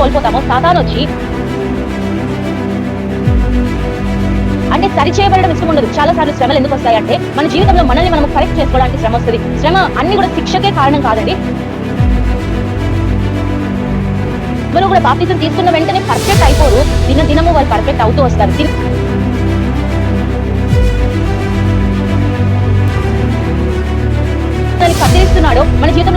కోల్పోతామో సాతాను వచ్చి అంటే సరి చేయబడడం ఇష్టం ఉండదు. చాలా సార్లు శ్రమలు ఎందుకు వస్తాయంటే మన జీవితంలో మనల్ని మనం కరెక్ట్ చేసుకోవడానికి శ్రమ వస్తుంది. శ్రమ అన్ని కూడా శిక్షకే కారణం కాదండి. మనం కూడా బాప్తిజం తీసుకున్న వెంటనే పర్ఫెక్ట్ అయిపోరు. దిన దినము వాళ్ళు పర్ఫెక్ట్ అవుతూ వస్తారు.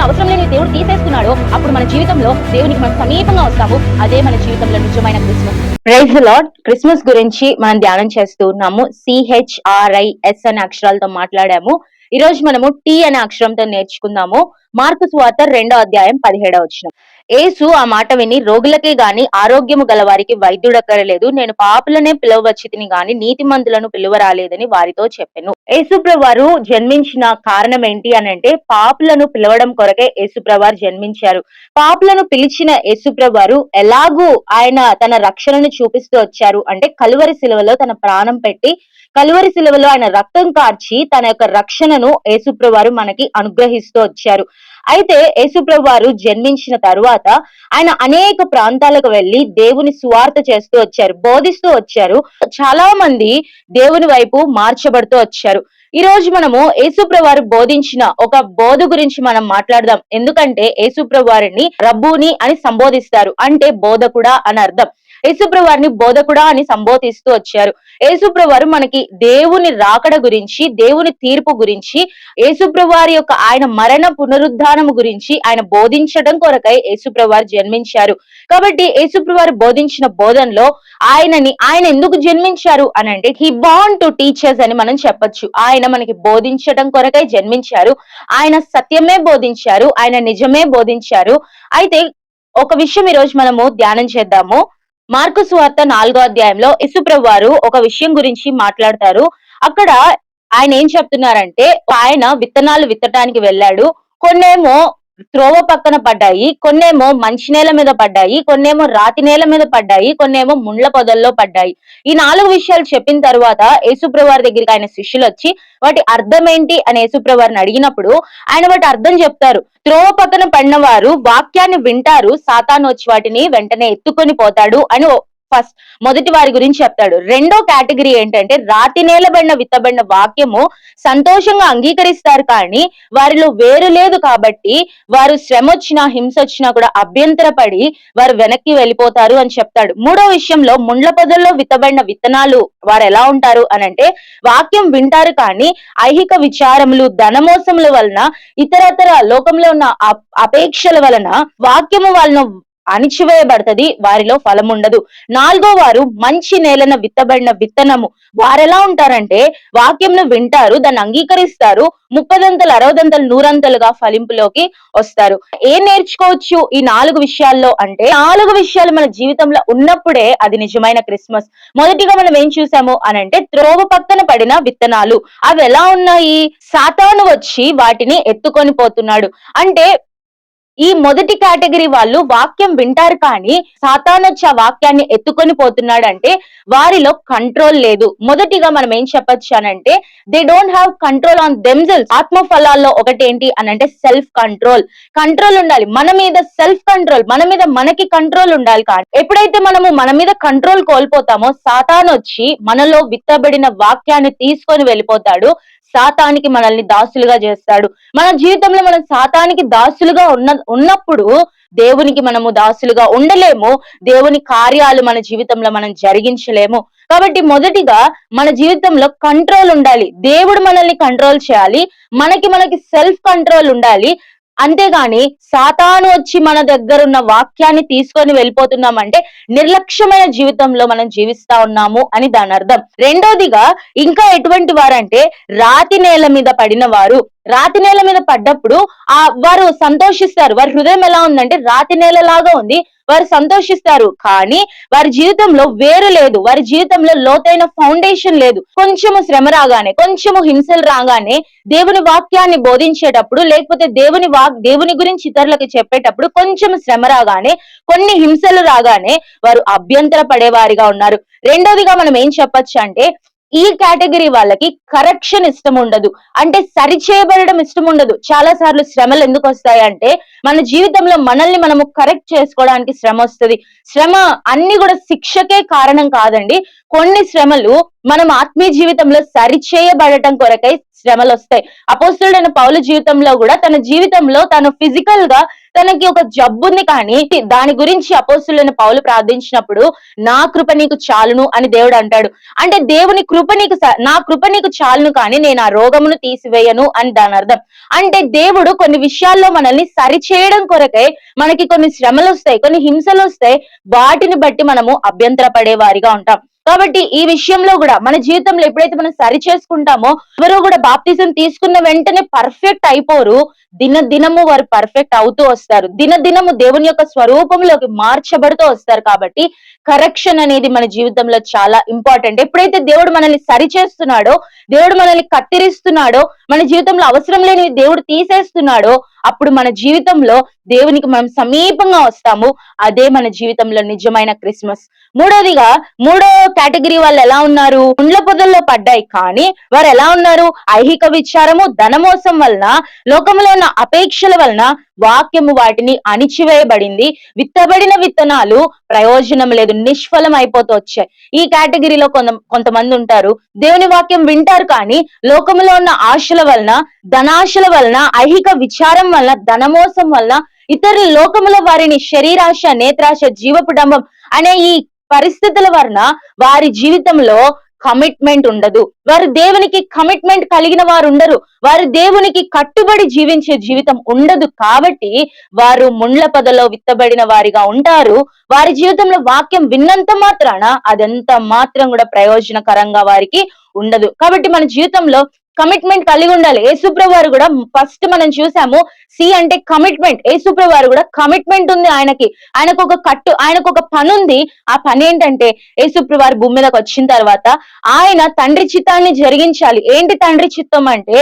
మన అవసరం లేని దేవుడు తీసేస్తున్నాడో అప్పుడు మన జీవితంలో దేవునికి మనం సమీపంగా వస్తాము. అదే మన జీవితంలో నిజమైన క్రిస్మస్. ప్రైజ్ లాడ్ క్రిస్మస్ గురించి మనం ధ్యానం చేస్తూ ఉన్నాము. సిహెచ్ఆర్ఐఎస్ అనే అక్షరాలతో మాట్లాడాము. ఈ రోజు మనము టి అనే అక్షరంతో నేర్చుకుందాము. మార్కు స్వాత రెండో అధ్యాయం పదిహేడవ వచ్చిన యేసు ఆ మాట విని రోగులకే గాని ఆరోగ్యము గల వారికి వైద్యుడక్కరలేదు. నేను పాపులనే పిలువచ్చితిని గాని నీతిమంతులను పిలువరాలేదని వారితో చెప్పాను. యేసుప్రవారు జన్మించిన కారణం ఏంటి అని అంటే పాపులను పిలవడం కొరకే యేసుప్రవారు జన్మించారు. పాపులను పిలిచిన యేసుప్రవారు ఎలాగూ ఆయన తన రక్షణను చూపిస్తూ వచ్చారు అంటే కలువరి శిలువలో తన ప్రాణం పెట్టి కలువరి శిలువలో ఆయన రక్తం కార్చి తన యొక్క రక్షణను యేసుప్రవారు మనకి అనుగ్రహిస్తూ వచ్చారు. అయితే యేసుప్రభు వారు జన్మించిన తరువాత ఆయన అనేక ప్రాంతాలకు వెళ్ళి దేవుని సువార్త చేస్తూ వచ్చారు బోధిస్తూ వచ్చారు. చాలా మంది దేవుని వైపు మార్చబడుతూ వచ్చారు. ఈ రోజు మనము యేసుప్రభు వారు బోధించిన ఒక బోధ గురించి మనం మాట్లాడదాం. ఎందుకంటే యేసుప్రభు వారిని రబ్బుని అని సంబోధిస్తారు. అంటే బోధకుడా అని అర్థం. యేసుప్రభు బోధకుడా అని సంబోధిస్తూ వచ్చారు. యేసుప్రవారు మనకి దేవుని రాకడ గురించి దేవుని తీర్పు గురించి యేసుప్రవారి యొక్క ఆయన మరణ పునరుద్ధానము గురించి ఆయన బోధించడం కొరకై యేసుప్రవారు జన్మించారు. కాబట్టి యేసుప్రవారు బోధించిన బోధనలో ఆయనని ఆయన ఎందుకు జన్మించారు అని అంటే హీ బాన్ టు టీచర్స్ అని మనం చెప్పొచ్చు. ఆయన మనకి బోధించడం కొరకై జన్మించారు. ఆయన సత్యమే బోధించారు. ఆయన నిజమే బోధించారు. అయితే ఒక విషయం ఈ రోజు మనము ధ్యానం చేద్దాము. మార్కు సువార్త నాలుగో అధ్యాయంలో ఇసుప్రభు వారు ఒక విషయం గురించి మాట్లాడతారు. అక్కడ ఆయన ఏం చెప్తున్నారంటే ఆయన విత్తనాలు విత్తడానికి వెళ్ళాడు. కొన్నేమో త్రోవ పక్కన పడ్డాయి కొన్నేమో మంచి నేల మీద పడ్డాయి కొన్నేమో రాతి నేల మీద పడ్డాయి కొన్నేమో ముండ్ల పొదల్లో పడ్డాయి. ఈ నాలుగు విషయాలు చెప్పిన తర్వాత యేసుప్రవారి దగ్గరికి ఆయన శిష్యులు వచ్చి వాటి అర్థం ఏంటి అని యేసుప్రవారిని అడిగినప్పుడు ఆయన వాటి అర్థం చెప్తారు. త్రోవ పక్కన పడిన వారు వాక్యాన్ని వింటారు సాతాను వచ్చి వాటిని వెంటనే ఎత్తుకొని పోతాడు అని ఫస్ట్ మొదటి వారి గురించి చెప్తాడు. రెండో కేటగిరీ ఏంటంటే రాతి నేలబడిన విత్తబడిన వాక్యము సంతోషంగా అంగీకరిస్తారు కానీ వారిలో వేరు లేదు కాబట్టి వారు శ్రమ వచ్చినా హింస వచ్చినా కూడా అభ్యంతరపడి వారు వెనక్కి వెళ్ళిపోతారు అని చెప్తాడు. మూడో విషయంలో ముండ్ల పొదల్లో విత్తబడిన విత్తనాలు వారు ఎలా ఉంటారు అని అంటే వాక్యం వింటారు కానీ ఐహిక విచారములు ధనమోసముల వలన ఇతరతర లోకంలో ఉన్న అప్- అపేక్షల వలన వాక్యము వాళ్ళను అణిచివేయబడుతుంది వారిలో ఫలం ఉండదు నాలుగో వారు మంచి నేలన విత్తబడిన విత్తనము. వారెలా ఉంటారంటే వాక్యంను వింటారు దాన్ని అంగీకరిస్తారు ముప్పదంతలు అరవదంతలు నూరంతలుగా ఫలింపులోకి వస్తారు. ఏం నేర్చుకోవచ్చు ఈ నాలుగు విషయాల్లో అంటే నాలుగు విషయాలు మన జీవితంలో ఉన్నప్పుడే అది నిజమైన క్రిస్మస్. మొదటిగా మనం ఏం చూసాము అని అంటే త్రోవ పక్కన పడిన విత్తనాలు. అవి ఎలా ఉన్నాయి? సాతాను వచ్చి వాటిని ఎత్తుకొని పోతున్నాడు. అంటే ఈ మొదటి కేటగిరీ వాళ్ళు వాక్యం వింటారు కానీ సాతానొచ్చి ఆ వాక్యాన్ని ఎత్తుకొని పోతున్నాడు అంటే వారిలో కంట్రోల్ లేదు. మొదటిగా మనం ఏం చెప్పొచ్చు అనంటే they don't have control on themselves ఆత్మ ఫలాల్లో ఒకటి ఏంటి అనంటే సెల్ఫ్ కంట్రోల్ కంట్రోల్ ఉండాలి. మన మీద సెల్ఫ్ కంట్రోల్ మన మీద మనకి కంట్రోల్ ఉండాలి కానీ ఎప్పుడైతే మనము మన మీద కంట్రోల్ కోల్పోతామో సాతానొచ్చి మనలో విత్తబడిన వాక్యాన్ని తీసుకొని వెళ్ళిపోతాడు. సాతానికి మనల్ని దాసులుగా చేస్తాడు. మన జీవితంలో మనం సాతానికి దాసులుగా ఉన్న ఉన్నప్పుడు దేవునికి మనము దాసులుగా ఉండలేము. దేవుని కార్యాలు మన జీవితంలో మనం జరిగించలేము. కాబట్టి మొదటిగా మన జీవితంలో కంట్రోల్ ఉండాలి. దేవుడు మనల్ని కంట్రోల్ చేయాలి. మనకి మనకి సెల్ఫ్ కంట్రోల్ ఉండాలి. అంతేగాని సాతాను వచ్చి మన దగ్గర ఉన్న వాక్యాన్ని తీసుకొని వెళ్ళిపోతున్నామంటే నిర్లక్ష్యమైన జీవితంలో మనం జీవిస్తా ఉన్నాము అని దాని అర్థం. రెండోదిగా ఇంకా ఎటువంటి వారంటే రాతి నేల మీద పడిన వారు. రాతి నేల మీద పడ్డప్పుడు ఆ వారు సంతోషిస్తారు. వారి హృదయం ఎలా ఉందంటే రాతి నేల లాగా ఉంది. వారు సంతోషిస్తారు. కానీ వారి జీవితంలో వేరు లేదు. వారి జీవితంలో లోతైన ఫౌండేషన్ లేదు. కొంచెము శ్రమ రాగానే కొంచెము హింసలు రాగానే దేవుని వాక్యాన్ని బోధించేటప్పుడు లేకపోతే దేవుని వాక్ దేవుని గురించి ఇతరులకు చెప్పేటప్పుడు కొంచెం శ్రమ రాగానే కొన్ని హింసలు రాగానే వారు అభ్యంతర పడేవారిగా ఉన్నారు. రెండోదిగా మనం ఏం చెప్పొచ్చు అంటే ఈ కేటగిరీ వాళ్ళకి కరెక్షన్ ఇష్టం ఉండదు. అంటే సరి చేయబడడం ఇష్టం ఉండదు. చాలా సార్లు శ్రమలు ఎందుకు వస్తాయి అంటే మన జీవితంలో మనల్ని మనము కరెక్ట్ చేసుకోవడానికి శ్రమ వస్తుంది. శ్రమ అన్ని కూడా శిక్షకే కారణం కాదండి. కొన్ని శ్రమలు మనం ఆత్మీయ జీవితంలో సరిచేయబడటం కొరకై శ్రమలు వస్తాయి అపోస్తుడైన పౌలు జీవితంలో కూడా తన జీవితంలో తను ఫిజికల్గా తనకి ఒక జబ్బుంది కానీ దాని గురించి అపోస్తులైన పౌలు ప్రార్థించినప్పుడు నా కృప నీకు చాలును అని దేవుడు అంటాడు. అంటే దేవుని కృప నీకు స- నా కృప నీకు చాలును కానీ నేను ఆ రోగమును తీసివేయను అని దాని అర్థం. అంటే దేవుడు కొన్ని విషయాల్లో మనల్ని సరిచేయడం కొరకై మనకి కొన్ని శ్రమలు వస్తాయి కొన్ని హింసలు వస్తాయి వాటిని బట్టి మనము అభ్యంతర పడే వారిగా ఉంటాం. కాబట్టి ఈ విషయంలో కూడా మన జీవితంలో ఎప్పుడైతే మనం సరి చేసుకుంటామో ఎవరు కూడా బాప్తిజం తీసుకున్న వెంటనే పర్ఫెక్ట్ అయిపోరు. దిన దినము వారు పర్ఫెక్ట్ అవుతూ వస్తారు. దిన దినము దేవుని యొక్క స్వరూపంలోకి మార్చబడుతూ వస్తారు కాబట్టి కరెక్షన్ అనేది మన జీవితంలో చాలా ఇంపార్టెంట్ ఎప్పుడైతే దేవుడు మనల్ని సరి చేస్తున్నాడో దేవుడు మనల్ని కత్తిరిస్తున్నాడో మన జీవితంలో అవసరం లేని దేవుడు తీసేస్తున్నాడో అప్పుడు మన జీవితంలో దేవునికి మనం సమీపంగా వస్తాము. అదే మన జీవితంలో నిజమైన క్రిస్మస్. మూడోదిగా మూడో కేటగిరీ వాళ్ళు ఎలా ఉన్నారు? ఉండ్ల పొదల్లో పడ్డాయి కానీ వారు ఎలా ఉన్నారు? ఐహిక విచారము ధనమోసం వలన లోకంలో ఉన్న అపేక్షల వలన వాక్యము వాటిని అణిచివేయబడింది. విత్తబడిన విత్తనాలు ప్రయోజనం లేదు నిష్ఫలం అయిపోతూ వచ్చాయి. ఈ కేటగిరీలో కొంత కొంతమంది ఉంటారు. దేవుని వాక్యం వింటారు కానీ లోకములో ఉన్న ఆశల వలన ధనాశల వలన ఐహిక విచారం వలన ధనమోసం వలన ఇతరుల లోకముల వారిని శరీరాశ నేత్రాశ జీవపుడంబం అనే ఈ పరిస్థితుల వలన వారి జీవితంలో కమిట్మెంట్ ఉండదు. వారు దేవునికి కమిట్మెంట్ కలిగిన వారు ఉండరు వారు దేవునికి కట్టుబడి జీవించే జీవితం ఉండదు కాబట్టి వారు ముండ్ల పదలో విత్తబడిన వారిగా ఉంటారు. వారి జీవితంలో వాక్యం విన్నంత మాత్రాన అదంత మాత్రం కూడా ప్రయోజనకరంగా వారికి ఉండదు. కాబట్టి మన జీవితంలో కమిట్మెంట్ కలిగి ఉండాలి. యేసుప్రభు వారు కూడా ఫస్ట్ మనం చూసాము సి అంటే కమిట్మెంట్ యేసుప్రభు వారు కూడా కమిట్మెంట్ ఉంది ఆయనకి. ఆయనకు ఒక కట్టు ఆయనకు ఒక పని ఉంది. ఆ పని ఏంటంటే యేసుప్రభు వారు భూమి మీదకి వచ్చిన తర్వాత ఆయన తండ్రి చిత్తాన్ని జరిగించాలి. ఏంటి తండ్రి చిత్తం అంటే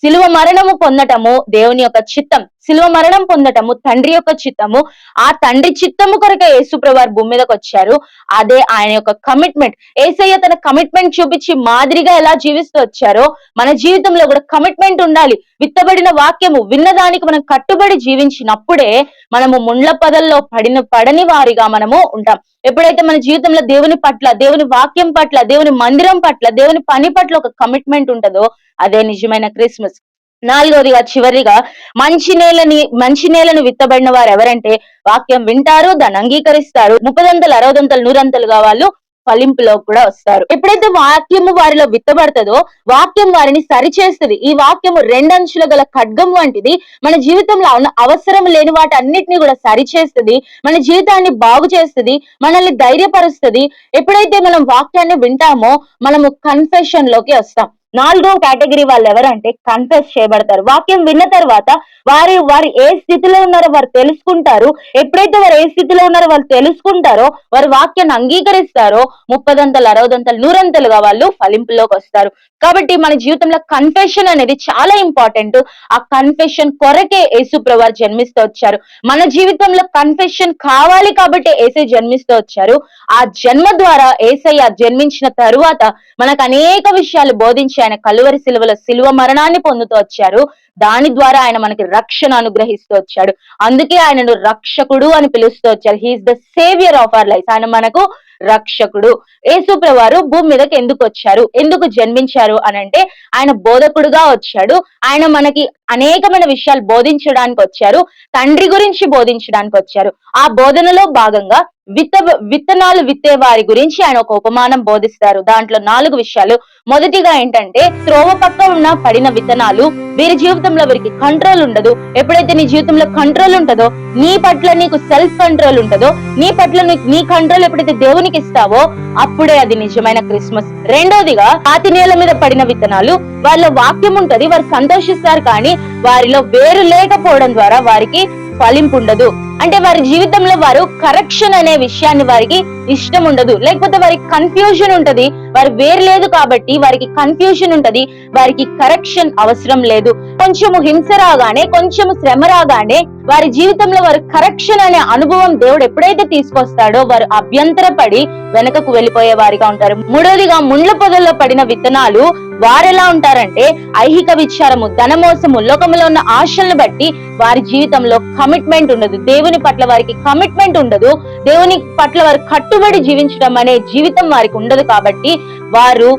శిలువ మరణము పొందటము దేవుని యొక్క చిత్తం. శిలువ మరణం పొందటము తండ్రి యొక్క చిత్తము. ఆ తండ్రి చిత్తము కొరకే యేసుప్రభు భూమి మీదకి వచ్చారు. అదే ఆయన యొక్క కమిట్మెంట్ ఏసయ్య తన కమిట్మెంట్ చూపించి మాదిరిగా ఎలా జీవిస్తూ వచ్చారో మన జీవితంలో కూడా కమిట్మెంట్ ఉండాలి. విత్తబడిన వాక్యము విన్నదానికి మనం కట్టుబడి జీవించినప్పుడే మనము ముండ్ల పదల్లో పడిన పడని వారిగా మనము ఉంటాం. ఎప్పుడైతే మన జీవితంలో దేవుని పట్ల దేవుని వాక్యం పట్ల దేవుని మందిరం పట్ల దేవుని పని పట్ల ఒక కమిట్మెంట్ ఉంటుందో అదే నిజమైన క్రిస్మస్. నాలుగవదిగా చివరిగా మంచి నేలని మంచి నేలను విత్తబడిన వారు ఎవరంటే వాక్యం వింటారు దాన్ని అంగీకరిస్తారు. ముప్పదంతలు అరవదంతలు నూరంతలుగా వాళ్ళు ఫలింపులో కూడా వస్తారు. ఎప్పుడైతే వాక్యము వారిలో విత్తబడుతుందో వాక్యం వారిని సరిచేస్తుంది. ఈ వాక్యము రెండంచుల గల ఖడ్గం వంటిది. మన జీవితంలో ఉన్న అవసరం లేని వాటి అన్నిటిని కూడా సరిచేస్తుంది. మన జీవితాన్ని బాగు చేస్తుంది. మనల్ని ధైర్యపరుస్తుంది. ఎప్పుడైతే మనం వాక్యాన్ని వింటామో మనము కన్ఫెషన్లోకి వస్తాం. నాలుగో కేటగిరీ వాళ్ళు ఎవరంటే కన్ఫెస్ చేయబడతారు. వాక్యం విన్న తర్వాత వారి వారు ఏ స్థితిలో ఉన్నారో వారు తెలుసుకుంటారు. ఎప్పుడైతే వారు ఏ స్థితిలో ఉన్నారో వాళ్ళు తెలుసుకుంటారో వారి వాక్యాన్ని అంగీకరిస్తారో ముప్పదంతలు అరవదంతలు నూరంతలుగా వాళ్ళు ఫలింపులోకి వస్తారు. కాబట్టి మన జీవితంలో కన్ఫెషన్ అనేది చాలా ఇంపార్టెంట్ ఆ కన్ఫెషన్ కొరకే యేసు వారు జన్మిస్తూ వచ్చారు. మన జీవితంలో కన్ఫెషన్ కావాలి కాబట్టి ఏసై జన్మిస్తూ వచ్చారు. ఆ జన్మ ద్వారా ఏసై జన్మించిన తరువాత మనకు అనేక విషయాలు బోధించారు. ఆయన కలువరి శిలువల సిలువ మరణాన్ని పొందుతూ వచ్చారు. దాని ద్వారా ఆయన మనకి రక్షణ అనుగ్రహిస్తూ వచ్చాడు. అందుకే ఆయనను రక్షకుడు అని పిలుస్తూ వచ్చారు. He is the saviour of our life ఆయన మనకు రక్షకుడు. యేసుప్రవారు భూమి మీదకి ఎందుకు వచ్చారు? ఎందుకు జన్మించారు అని అంటే ఆయన బోధకుడుగా వచ్చాడు. ఆయన మనకి అనేకమైన విషయాలు బోధించడానికి వచ్చారు. తండ్రి గురించి బోధించడానికి వచ్చారు. ఆ బోధనలో భాగంగా విత్త విత్తనాలు విత్తే వారి గురించి ఆయన ఒక ఉపమానం బోధిస్తారు. దాంట్లో నాలుగు విషయాలు. మొదటిగా ఏంటంటే త్రోవ పక్క ఉన్న పడిన విత్తనాలు వీరి జీవితంలో వీరికి కంట్రోల్ ఉండదు. ఎప్పుడైతే నీ జీవితంలో కంట్రోల్ ఉంటుందో నీ పట్ల నీకు సెల్ఫ్ కంట్రోల్ ఉంటుందో నీ పట్ల నీ- నీ కంట్రోల్ ఎప్పుడైతే దేవుని దేవునికి ఇస్తావో అప్పుడే అది నిజమైన క్రిస్మస్. రెండోదిగా పాతి నేల మీద పడిన విత్తనాలు వాళ్ళ వాక్యం ఉంటది వారు సంతోషిస్తారు కానీ వారిలో వేరు లేకపోవడం ద్వారా వారికి ఫలింపు ఉండదు అంటే వారి జీవితంలో వారు కరెక్షన్ అనే విషయాన్ని వారికి ఇష్టం ఉండదు లేకపోతే వారికి కన్ఫ్యూజన్ ఉంటది వారు వేరు లేదు కాబట్టి వారికి కన్ఫ్యూజన్ ఉంటది వారికి కరెక్షన్ అవసరం లేదు. కొంచెము హింస రాగానే కొంచెము శ్రమ రాగానే వారి జీవితంలో వారు కరెక్షన్ అనే అనుభవం దేవుడు ఎప్పుడైతే తీసుకొస్తాడో వారు అభ్యంతరపడి వెనకకు వెళ్ళిపోయే వారిగా ఉంటారు. మూడోదిగా ముండ్ల పొదల్లో పడిన విత్తనాలు వారెలా ఉంటారంటే ఐహిక విచారము ధనమోసము లోకంలో ఉన్న ఆశలను బట్టి వారి జీవితంలో కమిట్మెంట్ ఉండదు. దేవుని పట్ల వారికి కమిట్మెంట్ ఉండదు. దేవుని పట్ల వారు కట్టుబడి జీవించడం అనే జీవితం వారికి ఉండదు కాబట్టి వారు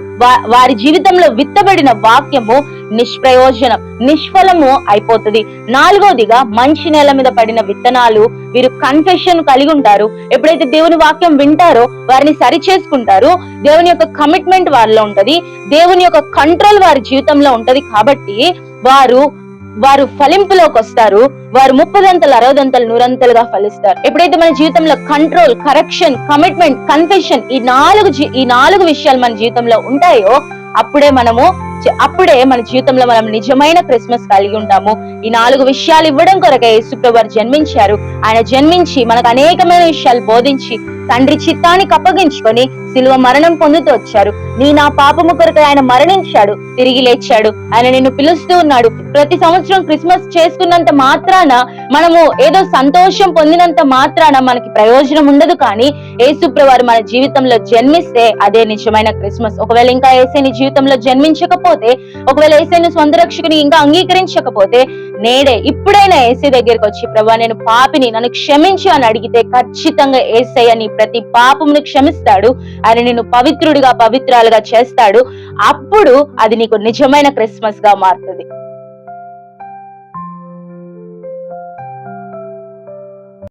వారి జీవితంలో విత్తబడిన వాక్యము నిష్ప్రయోజనం నిష్ఫలము అయిపోతుంది. నాలుగోదిగా మంచి నేల మీద పడిన విత్తనాలు వీరు కన్ఫెషన్ కలిగి ఉంటారు. ఎప్పుడైతే దేవుని వాక్యం వింటారో వారిని సరి చేసుకుంటారు దేవుని యొక్క కమిట్మెంట్ వారిలో ఉంటది దేవుని యొక్క కంట్రోల్ వారి జీవితంలో ఉంటది కాబట్టి వారు వారు ఫలింపులోకి వస్తారు. వారు ముప్పదంతలు అరవదంతలు నూరంతలుగా ఫలిస్తారు. ఎప్పుడైతే మన జీవితంలో కంట్రోల్ కరెక్షన్ కమిట్మెంట్ కన్ఫెషన్ ఈ నాలుగు ఈ నాలుగు విషయాలు మన జీవితంలో ఉంటాయో అప్పుడే మనము అప్పుడే మన జీవితంలో మనం నిజమైన క్రిస్మస్ కలిగి ఉంటాము. ఈ నాలుగు విషయాలు ఇవ్వడం కొరకే యేసుప్రభు జన్మించారు. ఆయన జన్మించి మనకు అనేకమైన విషయాలు బోధించి తండ్రి చిత్తానికి అప్పగించుకొని శిలువ మరణం పొందుతూ వచ్చారు. నీ నా పాపము కొరకు ఆయన మరణించాడు తిరిగి లేచాడు. ఆయన నిన్ను పిలుస్తూ ఉన్నాడు. ప్రతి సంవత్సరం క్రిస్మస్ చేసుకున్నంత మాత్రాన మనము ఏదో సంతోషం పొందినంత మాత్రాన మనకి ప్రయోజనం ఉండదు కానీ ఏసుప్రవారు మన జీవితంలో జన్మిస్తే అదే నిజమైన క్రిస్మస్. ఒకవేళ ఇంకా ఏసే నీ జీవితంలో జన్మించకపోతే ఒకవేళ ఏసే నీ సొంత రక్షకుని ఇంకా అంగీకరించకపోతే నేడే ఇప్పుడైనా ఏసీ దగ్గరికి వచ్చి ప్రభా నేను పాపిని నన్ను క్షమించు అని అడిగితే ఖచ్చితంగా ఏసై అని ప్రతి పాపమును క్షమిస్తాడు. ఆయన నిన్ను పవిత్రుడిగా పవిత్రాలుగా చేస్తాడు. అప్పుడు అది నీకు నిజమైన క్రిస్మస్గా మారుతుంది.